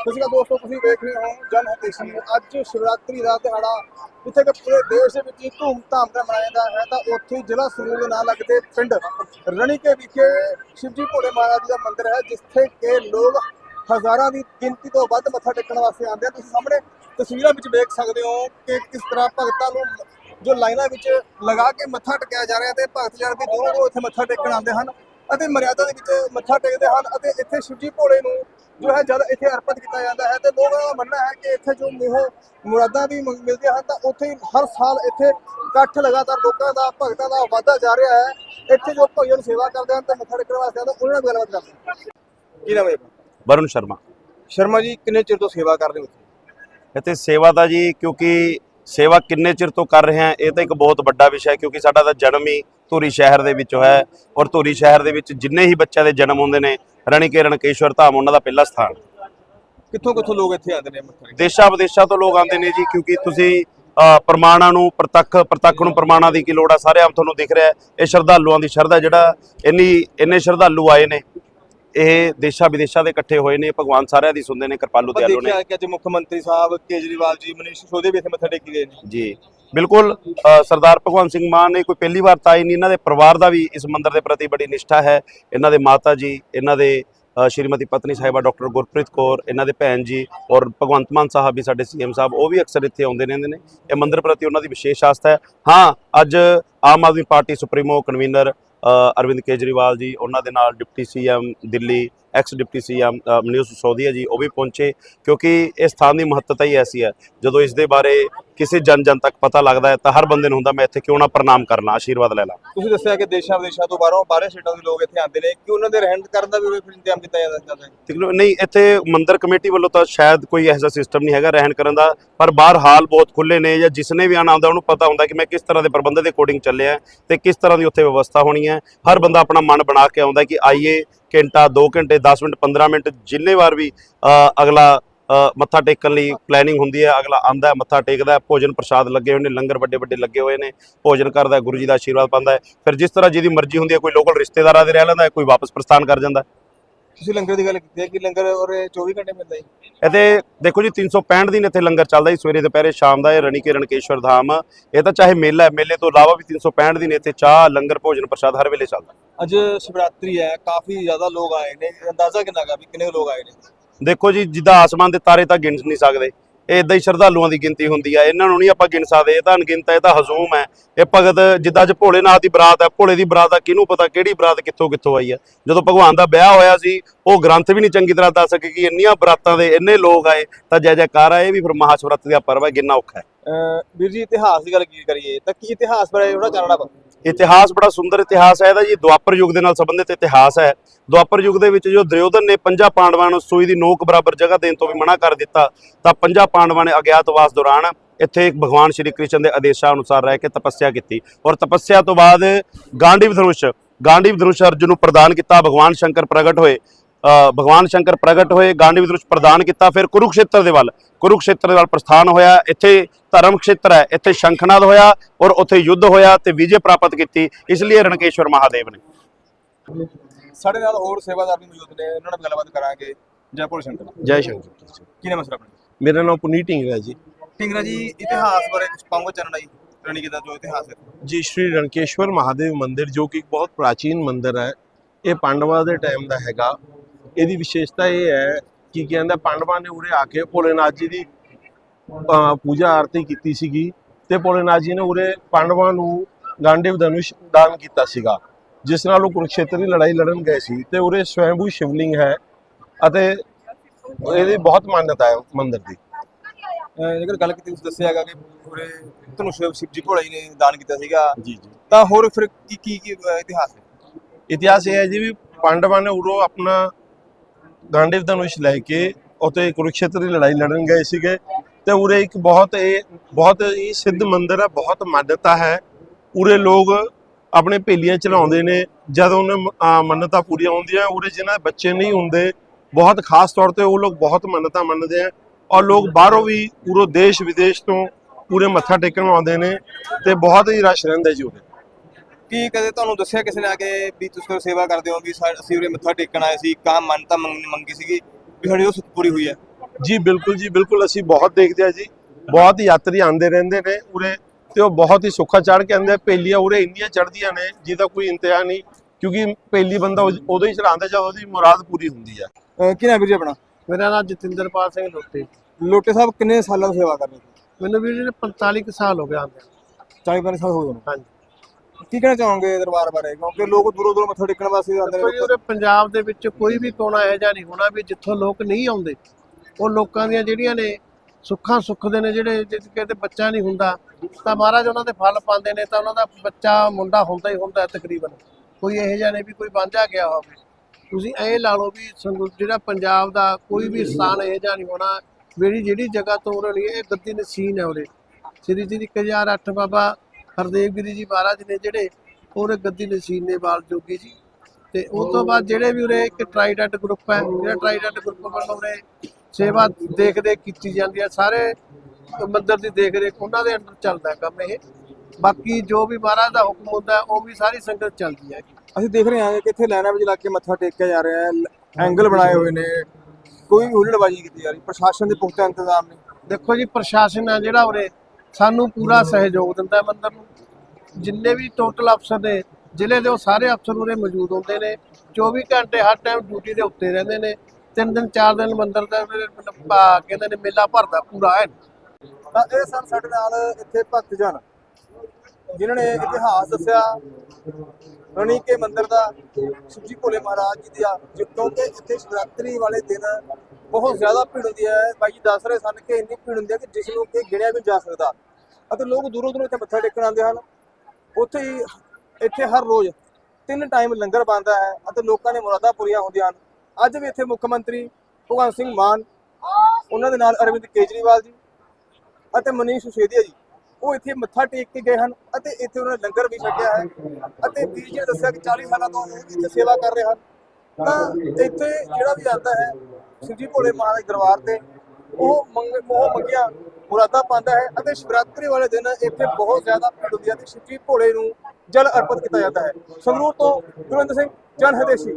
ਤੁਸੀਂ ਦੋਸਤੋ ਤੁਸੀਂ ਵੇਖ ਰਹੇ ਹੋ ਜਨ ਹਿਤੇਸ਼ੀ ਅੱਜ ਸ਼ਿਵਰਾਤਰੀ ਦਾ ਦਿਹਾੜਾ, ਜਿੱਥੇ ਕਿ ਪੂਰੇ ਦੇਸ਼ ਦੇ ਵਿੱਚ ਹੀ ਧੂਮ-ਧਾਮ ਨਾਲ ਮਨਾਇਆ ਜਾਂਦਾ ਹੈ, ਤਾਂ ਉੱਥੇ ਹੀ ਜ਼ਿਲ੍ਹਾ ਸੰਗਰੂਰ ਦੇ ਨਾਲ ਲੱਗਦੇ ਪਿੰਡ ਰਣੀਕੇ ਵਿਖੇ ਸ਼ਿਵਜੀ ਭੋਲੇ ਮਹਾਰਾਜ ਦਾ ਮੰਦਿਰ ਹੈ, ਜਿੱਥੇ ਕਿ ਲੋਕ ਹਜ਼ਾਰਾਂ ਦੀ ਗਿਣਤੀ ਤੋਂ ਵੱਧ ਮੱਥਾ ਟੇਕਣ ਵਾਸਤੇ ਆਉਂਦੇ ਆ। ਤੁਸੀਂ ਸਾਹਮਣੇ ਤਸਵੀਰਾਂ ਵਿੱਚ ਵੇਖ ਸਕਦੇ ਹੋ ਕਿ ਕਿਸ ਤਰ੍ਹਾਂ ਭਗਤਾਂ ਨੂੰ ਜੋ ਲਾਈਨਾਂ ਵਿੱਚ ਲਗਾ ਕੇ ਮੱਥਾ ਟੇਕਿਆ ਜਾ ਰਿਹਾ ਤੇ ਭਗਤ ਜਨ ਵੀ ਦੂਰੋਂ ਦੂਰੋਂ ਇੱਥੇ ਮੱਥਾ ਟੇਕਣ ਆਉਂਦੇ ਹਨ ਅਤੇ ਮਰਿਆਦਾ ਦੇ ਵਿੱਚ ਮੱਥਾ ਟੇਕਦੇ ਹਨ ਅਤੇ ਇੱਥੇ ਸ਼ਿਵਜੀ ਭੋਲੇ ਨੂੰ ਜੋ ਹੈ ਜਦ ਇੱਥੇ ਅਰਪਿਤ ਕੀਤਾ ਜਾਂਦਾ ਹੈ ਤੇ ਲੋਕਾਂ ਦਾ ਮੰਨਣਾ ਹੈ ਕਿ ਇੱਥੇ ਜੋ ਮੂੰਹੋਂ ਮੁਰਾਦਾਂ ਵੀ ਮਿਲਦੀਆਂ ਹਨ ਤਾਂ ਉੱਥੇ ਹਰ ਸਾਲ ਇੱਥੇ ਇਕੱਠ ਲਗਾਤਾਰ ਲੋਕਾਂ ਦਾ ਭਗਤਾਂ ਦਾ ਵਾਧਾ ਜਾ ਰਿਹਾ ਹੈ। ਇੱਥੇ ਜੋ ਭਗਤ ਸੇਵਾ ਕਰਦੇ ਹਨ ਤੇ ਵਾਸਤੇ ਆਉਂਦੇ ਹਨ, ਉਹਨਾਂ ਨਾਲ ਗੱਲਬਾਤ ਕਰਦੇ ਹਾਂ। ਕੀ ਨਾਮ ਹੈ ਵਰੁਣ ਸ਼ਰਮਾ। ਸ਼ਰਮਾ ਜੀ ਕਿੰਨੇ ਚਿਰ ਤੋਂ ਸੇਵਾ ਕਰ ਰਹੇ ਹੋ ਇੱਥੇ? ਸੇਵਾ ਦਾ ਜੀ ਕਿਉਂਕਿ ਸੇਵਾ ਕਿੰਨੇ ਚਿਰ ਤੋਂ ਕਰ ਰਹੇ ਹਾਂ ਇਹ ਤਾਂ ਇੱਕ ਬਹੁਤ ਵੱਡਾ ਵਿਸ਼ਾ ਹੈ ਕਿਉਂਕਿ ਸਾਡਾ ਤਾਂ ਜਨਮ ਹੀ ਧੂਰੀ ਸ਼ਹਿਰ ਦੇ ਵਿੱਚ ਹੋਇਆ ਹੈ ਔਰ ਧੂਰੀ ਸ਼ਹਿਰ ਦੇ ਵਿੱਚ ਜਿੰਨੇ ਹੀ ਬੱਚਿਆਂ ਦੇ ਜਨਮ ਹੁੰਦੇ ਨੇ ਰਣੀਕੇ ਰਣਕੇਸ਼ਵਰ ਧਾਮ ਉਹਨਾਂ ਦਾ ਪਹਿਲਾ ਸਥਾਨ। ਕਿੱਥੋਂ ਕਿੱਥੋਂ ਲੋਕ ਇੱਥੇ ਆਉਂਦੇ ਨੇ ਮੱਥਾ ਦੇਸ਼ਾਂ ਵਿਦੇਸ਼ਾਂ ਤੋਂ ਲੋਕ ਆਉਂਦੇ ਨੇ ਜੀ ਕਿਉਂਕਿ ਤੁਸੀਂ ਪ੍ਰਮਾਣਾਂ ਨੂੰ ਪ੍ਰਤੱਖ ਪ੍ਰਤੱਖ ਨੂੰ ਪ੍ਰਮਾਣਾਂ ਦੀ ਕੀ ਲੋੜ ਆ ਸਾਰੇ ਆਮ ਤੁਹਾਨੂੰ ਦਿਖ ਰਿਹਾ। ਇਹ ਸ਼ਰਧਾਲੂਆਂ ਦੀ ਸ਼ਰਧਾ ਜਿਹੜਾ ਇੰਨੀ ਇੰਨੇ ਸ਼ਰਧਾਲੂ ਆਏ ਨੇ ਇਹ ਦੇਸ਼ਾਂ ਵਿਦੇਸ਼ਾਂ ਦੇ ਇਕੱਠੇ ਹੋਏ ਨੇ ਭਗਵਾਨ ਸਾਰਿਆਂ ਦੀ ਸੁਣਦੇ ਨੇ ਕਿਰਪਾਲੂ ਦਿਆਲੂ ਨੇ। ਦੇਖਿਆ ਕਿ ਅੱਜ ਮੁੱਖ ਮੰਤਰੀ ਸਾਹਿਬ ਕੇਜਰੀਵਾਲ ਜੀ ਮਨੀਸ਼ ਸਿਸੋਦੀਆ ਵੀ ਇੱਥੇ ਮੱਥਾ ਟੇਕੀ ਗਏ ਨੇ। ਜੀ। ਬਿਲਕੁਲ ਸਰਦਾਰ ਭਗਵੰਤ ਸਿੰਘ ਮਾਨ ਨੇ ਕੋਈ ਪਹਿਲੀ ਵਾਰ ਤਾਂ ਹੀ ਨਹੀਂ। ਇਹਨਾਂ ਦੇ ਪਰਿਵਾਰ ਦਾ ਵੀ ਇਸ ਮੰਦਿਰ ਦੇ ਪ੍ਰਤੀ ਬੜੀ ਨਿਸ਼ਠਾ ਹੈ। ਇਹਨਾਂ ਦੇ ਮਾਤਾ ਜੀ, ਇਹਨਾਂ ਦੇ ਸ਼੍ਰੀਮਤੀ ਪਤਨੀ ਸਾਹਿਬਾ ਡਾਕਟਰ ਗੁਰਪ੍ਰੀਤ ਕੌਰ, ਇਹਨਾਂ ਦੇ ਭੈਣ ਜੀ ਔਰ ਭਗਵੰਤ ਮਾਨ ਸਾਹਿਬ ਵੀ ਸਾਡੇ ਸੀਐਮ ਸਾਹਿਬ, ਉਹ ਵੀ ਅਕਸਰ ਇੱਥੇ ਆਉਂਦੇ ਰਹਿੰਦੇ ਨੇ। ਇਹ ਮੰਦਿਰ ਪ੍ਰਤੀ ਉਹਨਾਂ ਦੀ ਵਿਸ਼ੇਸ਼ ਆਸਥਾ ਹੈ। ਹਾਂ, ਅੱਜ Aam Aadmi party supremo convener Arvind Kejriwal ji, ਉਹਨਾਂ ਦੇ ਨਾਲ deputy CM Delhi, ex deputy CM Manish Sisodia ji, ਉਹ ਵੀ ਪਹੁੰਚੇ। ਕਿਉਂਕਿ ਇਸ ਸਥਾਨ ਦੀ ਮਹੱਤਤਾ ਹੀ ਐਸੀ ਹੈ। ਜਦੋਂ ਇਸ ਦੇ ਬਾਰੇ ਕਿਸੇ ਜਨ ਜਨ ਤੱਕ ਪਤਾ ਲੱਗਦਾ ਹੈ ਤਾਂ ਹਰ ਬੰਦੇ ਨੂੰ ਹੁੰਦਾ ਮੈਂ ਇੱਥੇ ਕਿਉਂ ਨਾ ਪ੍ਰਣਾਮ ਕਰਨਾ ਆਸ਼ੀਰਵਾਦ ਲੈ ਲਾਂ। ਤੁਸੀਂ ਦੱਸਿਆ ਕਿ ਦੇਸ਼ਾਂ ਵਿਦੇਸ਼ਾਂ ਤੋਂ ਬਾਹਰੋਂ ਬਾਹਰੇ ਸਟੇਟਾਂ ਦੇ ਲੋਕ ਇੱਥੇ ਆਉਂਦੇ ਨੇ ਕਿ ਉਹਨਾਂ ਦੇ ਰਹਿਣ ਕਰਨ ਦਾ ਵੀ ਇੰਤਜ਼ਾਮ ਕੀਤਾ ਜਾਂਦਾ ਹੈ? ਠੀਕ ਨਹੀਂ ਇੱਥੇ ਮੰਦਿਰ ਕਮੇਟੀ ਵੱਲੋਂ ਤਾਂ ਸ਼ਾਇਦ ਕੋਈ ਐਸਾ ਸਿਸਟਮ ਨਹੀਂ ਹੈਗਾ ਰਹਿਣ ਕਰਨ ਦਾ ਪਰ ਬਾਹਰ ਹਾਲ ਬਹੁਤ ਖੁੱਲੇ ਨੇ ਜਾਂ ਜਿਸਨੇ ਵੀ ਆਣਾ ਆਉਂਦਾ ਉਹਨੂੰ ਪਤਾ ਹੁੰਦਾ ਕਿ ਮੈਂ ਕਿਸ ਤਰ੍ਹਾਂ ਦੇ ਪ੍ਰਬੰਧ ਦੇ ਅਕੋਰਡਿੰਗ ਚੱਲਿਆ ਤੇ ਕਿਸ ਤਰ੍ਹਾਂ ਦੀ ਉੱਥੇ ਵਿਵਸਥਾ ਹੋਣੀ ਹੈ। ਹਰ ਬੰਦਾ ਆਪਣਾ ਮਨ ਬਣਾ ਕੇ ਆਉਂਦਾ ਕਿ ਆਈਏ ਘੰਟਾ 2 ਘੰਟੇ 10 ਮਿੰਟ 15 ਮਿੰਟ ਜਿੰਨੇ ਵਾਰ ਵੀ ਅਗਲਾ ਮੱਥਾ ਟੇਕਣ ਲਈ ਪਲੈਨਿੰਗ ਹੁੰਦੀ ਹੈ ਅਗਲਾ ਆਂਦਾ ਹੈ ਮੱਥਾ ਟੇਕਦਾ ਹੈ ਭੋਜਨ ਪ੍ਰਸ਼ਾਦ ਲੱਗੇ ਹੋਏ ਨੇ ਲੰਗਰ ਵੱਡੇ ਵੱਡੇ ਲੱਗੇ ਹੋਏ ਨੇ ਭੋਜਨ ਕਰਦਾ ਹੈ, ਗੁਰੂ ਜੀ ਦਾ ਆਸ਼ੀਰਵਾਦ ਪਾਉਂਦਾ ਹੈ। ਫਿਰ ਜਿਸ ਤਰ੍ਹਾਂ ਜਿਹਦੀ ਮਰਜ਼ੀ ਹੁੰਦੀ ਹੈ ਕੋਈ ਲੋਕਲ ਰਿਸ਼ਤੇਦਾਰਾਂ ਦੇ ਰਹਿ ਲੈਂਦਾ ਹੈ ਕੋਈ ਵਾਪਸ ਪ੍ਰਸਥਾਨ ਕਰ ਜਾਂਦਾ ਹੈ। ਤੁਸੀਂ ਲੰਗਰ ਦੀ ਗੱਲ ਕੀਤੀ ਹੈ ਕਿ ਲੰਗਰ ਉਰੇ 24 ਘੰਟੇ ਮਿਲਦਾ ਹੈ ਇਹਦੇ ਦੇਖੋ ਜੀ 365 ਦਿਨ ਇੱਥੇ ਲੰਗਰ ਚੱਲਦਾ ਜੀ ਸਵੇਰੇ ਦੁਪਹਿਰੇ ਸ਼ਾਮ ਦਾ ਇਹ ਰਣੀਕੇ ਰਣਕੇਸ਼ਵਰ ਧਾਮ। ਇਹ ਤਾਂ ਚਾਹੇ ਮੇਲਾ ਹੈ ਮੇਲੇ ਤੋਂ ਇਲਾਵਾ ਵੀ 365 ਦਿਨ ਇੱਥੇ ਚਾਹ ਲੰਗਰ ਭੋਜਨ ਪ੍ਰਸ਼ਾਦ ਹਰ ਵੇਲੇ ਚੱਲਦਾ। ਅੱਜ ਸ਼ਿਵਰਾਤਰੀ ਹੈ ਕਾਫੀ ਜ਼ਿਆਦਾ ਲੋਕ ਆਏ ਨੇ ਅੰਦਾਜ਼ਾ ਕਿੰਨਾ ਗਾ ਵੀ ਕਿੰਨੇ ਕੁ ਲੋਕ ਆਏ ਨੇ? ਦੇਖੋ ਜੀ, ਜਿੱਦਾਂ ਆਸਮਾਨ ਦੇ ਤਾਰੇ ਤਾਂ ਗਿਣ ਨਹੀਂ ਸਕਦੇ। ਇਹ ਇਦਾਂ ਹੀ ਸ਼ਰਧਾਲੂਆਂ ਦੀ ਗਿਣਤੀ ਹੁੰਦੀ ਆ। ਇਹਨਾਂ ਨੂੰ ਨਹੀਂ ਆਪਾਂ ਗਿਣ ਸਕਦੇ। ਇਹ ਤਾਂ ਅਣਗਿਣਤ ਹੈ ਇਹ ਤਾਂ ਹਜ਼ੂਮ ਹੈ ਇਹ ਭਗਤ ਜਿੱਦਾਂ ਅੱਜ ਭੋਲੇਨਾਥ ਦੀ ਬਰਾਤ ਹੈ ਭੋਲੇ ਦੀ ਬਰਾਤ ਦਾ ਕਿਹਨੂੰ ਪਤਾ ਕਿਹੜੀ ਬਰਾਤ ਕਿੱਥੋਂ ਕਿੱਥੋਂ ਆਈ ਹੈ ਜਦੋਂ ਭਗਵਾਨ ਦਾ ਵਿਆਹ ਹੋਇਆ ਸੀ, ਉਹ ਗ੍ਰੰਥ ਵੀ ਨਹੀਂ ਚੰਗੀ ਤਰ੍ਹਾਂ ਦੱਸ ਸਕੇ ਕਿ ਇੰਨੀਆਂ ਬਰਾਤਾਂ ਦੇ ਇੰਨੇ ਲੋਕ ਆਏ, ਤਾਂ ਜੈ ਜੈਕਾਰ ਆਏ ਵੀ ਫਿਰ ਮਹਾਸ਼ਿਵਰਾਤਰੀ ਦਾ ਪਰਵ ਹੈ ਕਿੰਨਾ ਔਖਾ ਹੈ। ਵੀਰ ਜੀ, ਇਤਿਹਾਸ ਦੀ ਗੱਲ ਕੀ ਕਰੀਏ? ਤਾਂ ਕੀ ਇਤਿਹਾਸ ਬਾਰੇ ਥੋੜਾ ਜਾਣਨਾ ਇਤਿਹਾਸ ਬੜਾ ਸੁੰਦਰ ਇਤਿਹਾਸ ਹੈ ਇਹਦਾ ਜੀ, ਦੁਆਪਰ ਯੁੱਗ ਦੇ ਨਾਲ ਸੰਬੰਧਿਤ ਇਤਿਹਾਸ ਹੈ। ਦੁਆਪਰ ਯੁੱਗ ਦੇ ਵਿੱਚ ਜੋ ਦੁਰਯੋਧਨ ਨੇ ਪੰਜਾਂ ਪਾਂਡਵਾਂ ਨੂੰ ਸੂਈ ਦੀ ਨੋਕ ਬਰਾਬਰ ਜਗ੍ਹਾ ਦੇਣ ਤੋਂ ਵੀ ਮਨਾ ਕਰ ਦਿੱਤਾ, ਤਾਂ ਪੰਜਾਂ ਪਾਂਡਵਾਂ ਨੇ ਅਗਿਆਤਵਾਸ ਦੌਰਾਨ ਇੱਥੇ ਭਗਵਾਨ ਸ਼੍ਰੀ ਕ੍ਰਿਸ਼ਨ ਦੇ ਆਦੇਸ਼ਾਂ ਅਨੁਸਾਰ ਰਹਿ ਕੇ ਤਪੱਸਿਆ ਕੀਤੀ। ਔਰ ਤਪੱਸਿਆ ਤੋਂ ਬਾਅਦ ਗਾਂਡੀਵ ਧਨੁਸ਼ ਗਾਂਡੀਵ ਧਨੁਸ਼ ਅਰਜੁਨ ਨੂੰ ਪ੍ਰਦਾਨ ਕੀਤਾ, ਭਗਵਾਨ ਸ਼ੰਕਰ ਪ੍ਰਗਟ ਹੋਏ। ਭਗਵਾਨ ਸ਼ੰਕਰ ਪ੍ਰਗਟ ਹੋਏ ਗਾਂਡੀਵ ਧਨੁਸ਼ ਪ੍ਰਦਾਨ ਕੀਤਾ ਫਿਰ ਕੁਰੂਕਸ਼ੇਤਰ ਦੇ ਵੱਲ। ਕੁਰੂਕਸ਼ੇਤਰ ਦੇ ਵੱਲ ਪ੍ਰਸਥਾਨ ਹੋਇਆ ਇੱਥੇ ਧਰਮ ਖੇਤਰ ਹੈ ਇੱਥੇ ਸ਼ੰਖਨਾਦ ਹੋਇਆ ਔਰ ਉੱਥੇ ਯੁੱਧ ਹੋਇਆ ਤੇ ਵਿਜੇ ਪ੍ਰਾਪਤ ਕੀਤੀ ਇਸ ਲਈ ਰਣਕੇਸ਼ਵਰ ਮਹਾਦੇਵ ਨੇ। ਸਾਡੇ ਨਾਲ ਹੋਰ ਸੇਵਾਦਾਰ ਵੀ ਮੌਜੂਦ ਨੇ ਉਹਨਾਂ ਨਾਲ ਗੱਲਬਾਤ ਕਰਾਂਗੇ ਜੈ ਭੋਲੇ ਸ਼ੰਕਰ ਜੈ ਸ਼ੰਕਰ। ਕੀ ਨਾਮ ਹੈ ਸਰ ਆਪਣਾ? ਮੇਰਾ ਨਾਮ ਪੁਨੀਤ ਢਿੰਗਰਾ ਜੀ। ਢਿੰਗਰਾ ਜੀ ਇਤਿਹਾਸ ਬਾਰੇ ਕੁਝ ਪਾਉਂਗੇ ਚਾਨਣਾ ਜੀ ਰਣੀਕੇ ਦਾ ਜੋ ਇਤਿਹਾਸ ਹੈ। ਜੀ ਸ਼੍ਰੀ ਰਣਕੇਸ਼ਵਰ ਮਹਾਦੇਵ ਮੰਦਿਰ ਜੋ ਕਿ ਇੱਕ ਬਹੁਤ ਪ੍ਰਾਚੀਨ ਮੰਦਿਰ ਹੈ ਇਹ ਪਾਂਡਵਾਂ ਦੇ ਟਾਈਮ ਦਾ ਹੈਗਾ। ਇਹਦੀ ਵਿਸ਼ੇਸ਼ਤਾ ਇਹ ਹੈ ਕਿ ਕਹਿੰਦਾ ਪਾਂਡਵਾਂ ਨੇ ਉਰੇ ਆ ਕੇ ਭੋਲੇਨਾਥ ਜੀ ਦੀ ਪੂਜਾ ਆਰਤੀ ਕੀਤੀ ਸੀਗੀ ਤੇ ਭੋਲੇਨਾਥ ਜੀ ਨੇ ਉਰੇ ਪਾਂਡਵਾਂ ਨੂੰ ਗਾਂਡੀਵ ਧਨੁਸ਼ ਦਾਨ ਕੀਤਾ ਸੀਗਾ ਜਿਸ ਨਾਲ ਉਹ ਕੁਰੂਕਸ਼ੇਤਰ ਦੀ ਲੜਾਈ ਲੜਨ ਗਏ ਸੀ ਤੇ ਉਰੇ ਸਵੈੰਭੂ ਸ਼ਿਵਲਿੰਗ ਹੈ ਅਤੇ ਇਹਦੀ ਬਹੁਤ ਮਾਨਤਾ ਹੈ ਮੰਦਿਰ ਦੀ। ਜੇਕਰ ਗੱਲ ਕੀਤੀ ਦੱਸਿਆ ਹੈਗਾ ਕਿ ਪੂਰੇ ਧਨੁਸ਼ ਸ਼ਿਵ ਜੀ ਭੋਲੇ ਜੀ ਨੇ ਦਾਨ ਕੀਤਾ ਸੀਗਾ ਜੀ ਜੀ। ਤਾਂ ਹੋਰ ਫਿਰ ਕੀ ਕੀ ਇਤਿਹਾਸ ਹੈ? ਇਤਿਹਾਸ ਇਹ ਹੈ ਜੀ ਵੀ ਪਾਂਡਵਾਂ ਨੇ ਉਰੋਂ ਆਪਣਾ ਗਾਂਡੀਵ ਧਨੁਸ਼ ਲੈ ਕੇ ਉੱਥੇ ਕੁਰੂਕਸ਼ੇਤਰ ਦੀ ਲੜਾਈ ਲੜਨ ਗਏ ਸੀਗੇ ਤੇ ਉਰੇ ਇੱਕ ਬਹੁਤ ਇਹ, ਬਹੁਤ ਹੀ ਸਿੱਧ ਮੰਦਿਰ ਹੈ ਬਹੁਤ ਮਾਨਤਾ ਹੈ। ਉਰੇ ਲੋਕ ਆਪਣੇ ਭੇਲੀਆਂ ਚਲਾਉਂਦੇ ਨੇ, ਜਦੋਂ ਉਹਨਾਂ ਅਹ ਮੰਨਤਾਂ ਪੂਰੀਆਂ ਹੁੰਦੀਆਂ, ਉਰੇ ਜਿਹਨਾਂ ਦੇ ਬੱਚੇ ਨਹੀਂ ਹੁੰਦੇ, ਬਹੁਤ ਖਾਸ ਤੌਰ ਤੇ ਉਹ ਲੋਕ ਬਹੁਤ ਮੰਨਤਾ ਮੰਨਦੇ ਆ ਔਰ ਲੋਕ ਬਾਹਰੋਂ ਵੀ ਪੂਰੇ ਦੇਸ਼ ਵਿਦੇਸ਼ ਤੋਂ ਪੂਰੇ ਮੱਥਾ ਟੇਕਣ ਆਉਂਦੇ ਨੇ ਤੇ ਬਹੁਤ ਹੀ ਰਸ਼ ਰਹਿੰਦਾ ਜੀ ਉਰੇ। ਕੀ ਕਦੇ ਤੁਹਾਨੂੰ ਦੱਸਿਆ ਕਿਸੇ ਨੇ ਆ ਕੇ ਵੀ ਤੁਸੀਂ ਸੇਵਾ ਕਰਦੇ ਹੋ ਵੀ ਸਾ- ਅਸੀਂ ਉਰੇ ਮੱਥਾ ਟੇਕਣ ਆਏ ਸੀ ਕਾਂ ਮੰਨਤਾ ਮੰਗ- ਮੰਗੀ ਸੀਗੀ ਵੀ ਸਾਡੀ ਉਹ ਸੁੱਖ ਪੂਰੀ ਹੋਈ ਹੈ? ਜੀ ਬਿਲਕੁਲ ਜੀ ਬਿਲਕੁਲ ਅਸੀਂ ਬਹੁਤ ਦੇਖਦੇ ਆ ਜੀ ਬਹੁਤ ਯਾਤਰੀ ਆਉਂਦੇ ਰਹਿੰਦੇ ਨੇ ਉਰੇ ਤੇ ਉਹ ਬਹੁਤ ਹੀ ਸੁੱਖਾ ਚੜ ਕੇ ਆਉਂਦੇ ਆ। ਪਹਿਲੀਆਂ ਉਰੇ ਇੰਨੀਆਂ ਚੜਦੀਆਂ ਨੇ ਜਿਹਦਾ ਕੋਈ ਇੰਤਹਾ ਨਹੀਂ ਕਿਉਂਕਿ ਪਹਿਲੀ ਬੰਦਾ ਉਦ- ਉਦੋਂ ਹੀ ਚੜਾਉਂਦਾ ਜਦ ਉਹਦੀ ਮੁਰਾਦ ਪੂਰੀ ਹੁੰਦੀ ਆ। ਅਹ ਕੀ ਨਾਮ ਵੀਰ ਜੀ ਆਪਣਾ? ਮੇਰਾ ਨਾਮ ਜਤਿੰਦਰਪਾਲ ਸਿੰਘ ਲੋਟੇ। ਲੋਟੇ ਸਾਹਿਬ ਕਿੰਨੇ ਸਾਲਾਂ ਤੋਂ ਸੇਵਾ ਕਰ ਰਹੇ ਸੀ ਮੈਨੂੰ ਵੀ ਜਿਹੜੇ 45 ਕੁ ਸਾਲ ਹੋ ਗਏ ਆਂਦੇ 40 45 ਸਾਲ ਹੋ ਗਏ ਨੇ ਹਾਂਜੀ। ਕੀ ਕਹਿਣਾ ਚਾਹੋਗੇ ਦਰਬਾਰ ਬਾਰੇ? ਕਿਉਂਕਿ ਲੋਕ ਦੂਰੋਂ ਦੂਰੋਂ ਮੱਥਾ ਟੇਕਣ ਵਾਸਤੇ ਆਉਂਦੇ ਦੇਖੋ ਜੀ ਨੇ ਉਰੇ ਪੰਜਾਬ ਦੇ ਵਿੱਚ ਕੋਈ ਵੀ ਕੋਨਾ ਇਹੋ ਜਿਹਾ ਨਹੀਂ ਹੋਣਾ ਵੀ ਜਿੱਥੋਂ ਲੋਕ ਨਹੀਂ ਆਉਂਦੇ। ਉਹ ਲੋਕਾਂ ਦੀਆਂ ਜਿਹੜੀਆਂ ਨੇ ਸੁੱਖਾਂ ਸੁੱਖਦੇ ਨੇ ਜਿਹੜੇ ਜਿਸ ਕਹਿੰਦੇ ਬੱਚਾ ਨਹੀਂ ਹੁੰਦਾ ਤਾਂ ਮਹਾਰਾਜ ਉਹਨਾਂ ਦੇ ਫਲ ਪਾਉਂਦੇ ਨੇ ਤਾਂ ਉਹਨਾਂ ਦਾ ਬੱਚਾ ਮੁੰਡਾ ਹੁੰਦਾ ਹੀ ਹੁੰਦਾ ਹੈ ਤਕਰੀਬਨ। ਕੋਈ ਇਹੋ ਜਿਹਾ ਨਹੀਂ ਵੀ ਕੋਈ ਵਾਂਝਾ ਗਿਆ ਹੋਵੇ। ਤੁਸੀਂ ਇਹ ਲਾ ਲਓ ਵੀ ਸੰਗੂ ਜਿਹੜਾ ਪੰਜਾਬ ਦਾ ਕੋਈ ਵੀ ਸਥਾਨ ਇਹੋ ਜਿਹਾ ਨਹੀਂ ਹੋਣਾ ਮੇਰੀ ਜਿਹੜੀ ਜਗ੍ਹਾ ਤੋਂ ਉਰੇ ਲਈ ਇਹ ਗੱਦੀ ਨਸੀਨ ਹੈ ਉਰੇ। ਸ੍ਰੀ ਜੀ 1008 ਬਾਬਾ ਹਰਦੇਵ ਗਿਰੀ ਜੀ ਮਹਾਰਾਜ ਨੇ ਜਿਹੜੇ ਉਹਰੇ ਗੱਦੀ ਨਸੀਨ ਬਾਲ ਜੋਗੀ ਜੀ ਤੇ ਉਸ ਤੋਂ ਬਾਅਦ ਜਿਹੜੇ ਵੀ ਉਰੇ ਇੱਕ ਟਰਾਈਡੈਂਟ ਗਰੁੱਪ ਹੈ ਜਿਹੜਾ ਟਰਾਈਡੈਂਟ ਗਰੁੱਪ ਵੱਲੋਂ ਉਰੇ ਸੇਵਾ ਦੇਖ ਦੇਖ ਕੀਤੀ ਜਾਂਦੀ ਹੈ ਸਾਰੇ ਮੰਦਿਰ ਦੀ ਦੇਖ ਰੇਖ ਉਹਨਾਂ ਦੇ ਅੰਡਰ ਚੱਲਦਾ ਕੰਮ ਇਹ। ਬਾਕੀ ਜੋ ਵੀ ਮਹਾਰਾਜ ਦਾ ਹੁਕਮ ਹੁੰਦਾ ਉਹ ਵੀ ਸਾਰੀ ਸੰਗਤ ਚੱਲਦੀ ਹੈ। ਅਸੀਂ ਦੇਖ ਰਹੇ ਹਾਂ ਕਿ ਇੱਥੇ ਲਾਈਨਾਂ ਵਿੱਚ ਲੱਗ ਕੇ ਮੱਥਾ ਟੇਕਿਆ ਜਾ ਰਿਹਾ ਹੈ ਐਂਗਲ ਬਣਾਏ ਹੋਏ ਨੇ ਕੋਈ ਵੀ ਹੁਲੜਬਾਜ਼ੀ ਕੀਤੀ ਜਾ ਰਹੀ ਪ੍ਰਸ਼ਾਸਨ ਦੇ ਪੁਖਤਾ ਇੰਤਜ਼ਾਮ ਨੇ। ਦੇਖੋ ਜੀ ਪ੍ਰਸ਼ਾਸਨ ਹੈ ਜਿਹੜਾ ਉਰੇ ਸਾਨੂੰ ਪੂਰਾ ਸਹਿਯੋਗ ਦਿੰਦਾ ਮੰਦਰ ਨੂੰ। ਜਿੰਨੇ ਵੀ ਟੋਟਲ ਅਫਸਰ ਨੇ, ਜ਼ਿਲ੍ਹੇ ਦੇ ਉਹ ਸਾਰੇ ਅਫਸਰ ਉਰੇ ਮੌਜੂਦ ਹੁੰਦੇ ਨੇ। 24 ਘੰਟੇ ਹਰ ਟਾਈਮ ਡਿਊਟੀ ਦੇ ਉੱਤੇ ਰਹਿੰਦੇ ਨੇ। ਤਿੰਨ ਦਿਨ, ਚਾਰ ਦਿਨ ਮੰਦਿਰ ਦਾ ਕਹਿੰਦੇ ਨੇ ਮੇਲਾ ਭਰਦਾ ਪੂਰਾ ਹੈ। ਤਾਂ ਇਹ ਸਨ ਸਾਡੇ ਨਾਲ ਇੱਥੇ ਭਗਤ ਜਨ ਜਿਨ੍ਹਾਂ ਨੇ ਇਤਿਹਾਸ ਦੱਸਿਆ, ਰਣੀਕੇ ਮੰਦਿਰ ਦਾ, ਸ਼ਿਵਜੀ ਭੋਲੇ ਮਹਾਰਾਜ ਜੀ ਦਾ ਕਿਉਂਕਿ ਇੱਥੇ ਸ਼ਿਵਰਾਤਰੀ ਵਾਲੇ ਦਿਨ ਬਹੁਤ ਜ਼ਿਆਦਾ ਭੀੜ ਹੁੰਦੀ ਹੈ। ਬਾਈ ਜੀ ਦੱਸ ਰਹੇ ਸਨ ਕਿ ਇੰਨੀ ਭੀੜ ਹੁੰਦੀ ਹੈ ਕਿ ਜਿਸ ਨੂੰ ਕਿ ਗਿਣਿਆ ਵੀ ਜਾ ਸਕਦਾ। ਅਤੇ ਲੋਕ ਦੂਰੋਂ ਦੂਰੋਂ ਇੱਥੇ ਮੱਥਾ ਟੇਕਣ ਆਉਂਦੇ ਹਨ। ਉੱਥੇ ਹੀ, ਇੱਥੇ ਹਰ ਰੋਜ਼ ਤਿੰਨ ਟਾਈਮ ਲੰਗਰ ਬਣਦਾ ਹੈ ਅਤੇ ਲੋਕਾਂ ਨੇ ਮੁਰਾਦਾਂ ਪੂਰੀਆਂ ਹੁੰਦੀਆਂ ਹਨ। ਅੱਜ ਵੀ ਇੱਥੇ ਮੁੱਖ ਮੰਤਰੀ ਭਗਵੰਤ ਸਿੰਘ ਮਾਨ, ਉਹਨਾਂ ਦੇ ਨਾਲ ਅਰਵਿੰਦ ਕੇਜਰੀਵਾਲ ਜੀ ਅਤੇ ਮਨੀਸ਼ ਸੁਸ਼ੇਦੀਆ ਜੀ, ਉਹ ਇੱਥੇ ਮੱਥਾ ਟੇਕ ਕੇ ਗਏ ਹਨ ਅਤੇ ਇੱਥੇ ਉਹਨਾਂ ਨੇ ਲੰਗਰ ਵੀ ਛਕਿਆ ਹੈ ਅਤੇ ਵੀਰ ਜੀ ਨੇ ਦੱਸਿਆ ਕਿ 40 ਸਾਲਾਂ ਤੋਂ ਉਹ ਵੀ ਇੱਥੇ ਸੇਵਾ ਕਰ ਰਹੇ ਹਨ। ਤਾਂ ਇੱਥੇ ਜਿਹੜਾ ਵੀ ਆਉਂਦਾ ਹੈ ਸ਼ਿਵਜੀ ਭੋਲੇ ਮਹਾਰਾਜ ਦਰਬਾਰ ਤੇ ਉਹ ਮੰਗ, ਉਹ ਮੰਗਿਆ, ਮੁਰਾਦਾਂ ਪਾਉਂਦਾ ਹੈ ਅਤੇ ਸ਼ਿਵਰਾਤਰੀ ਵਾਲੇ ਦਿਨ ਇੱਥੇ ਬਹੁਤ ਜ਼ਿਆਦਾ ਭੀੜ ਹੁੰਦੀ ਹੈ ਤੇ ਸ਼ਿਵਜੀ ਭੋਲੇ ਨੂੰ ਜਲ ਅਰਪਿਤ ਕੀਤਾ ਜਾਂਦਾ ਹੈ। ਸੰਗਰੂਰ ਤੋਂ ਗੁਰਵਿੰਦਰ ਸਿੰਘ, ਜਨ ਹਦੇਸ਼ੀ